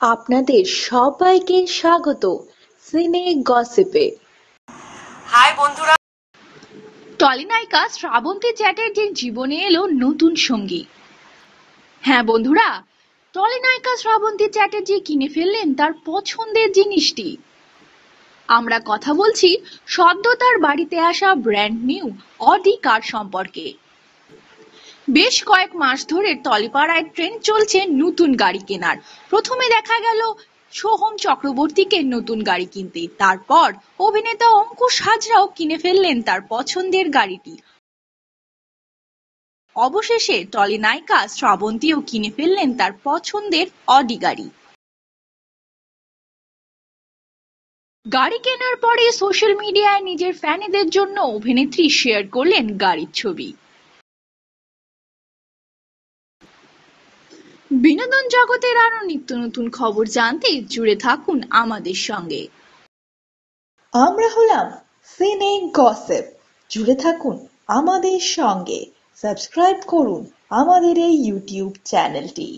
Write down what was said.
আপনাদের সবাইকে স্বাগত সিনে গসিপে। হাই বন্ধুরা। টলি নায়িকা শ্রাবন্তী চ্যাটার্জির জীবনে এলো নতুন সঙ্গী। হ্যাঁ বন্ধুরা টলি নায়িকা শ্রাবন্তী চ্যাটার্জি কিনে ফেললেন তার পছন্দের জিনিসটি। আমরা কথা বলছি সদ্য তার বাড়িতে আসা ব্র্যান্ড নিউ অডি কার সম্পর্কে। বেশ কয়েক মাস ধরে টলিপাড়ায় ট্রেন চলছে নতুন গাড়ি কেনার। প্রথমে দেখা গেল সোহম চক্রবর্তীকে নতুন গাড়ি কিনতে। তারপর অভিনেতা অঙ্কুশ হাজরাও কিনে ফেললেন তার পছন্দের গাড়িটি। অবশেষে টলি নায়িকা শ্রাবন্তীও কিনে ফেললেন তার পছন্দের অডি গাড়ি। গাড়ি কেনার পরে সোশ্যাল মিডিয়ায় নিজের ফ্যানেদের জন্য অভিনেত্রী শেয়ার করলেন গাড়ির ছবি। বিনোদন জগতের আরও নিত্য নতুন খবর জানতে জুড়ে থাকুন আমাদের সঙ্গে। আমরা হলাম সিনে গসেপ জুড়ে থাকুন আমাদের সঙ্গে। সাবস্ক্রাইব করুন আমাদের এই ইউটিউব চ্যানেলটি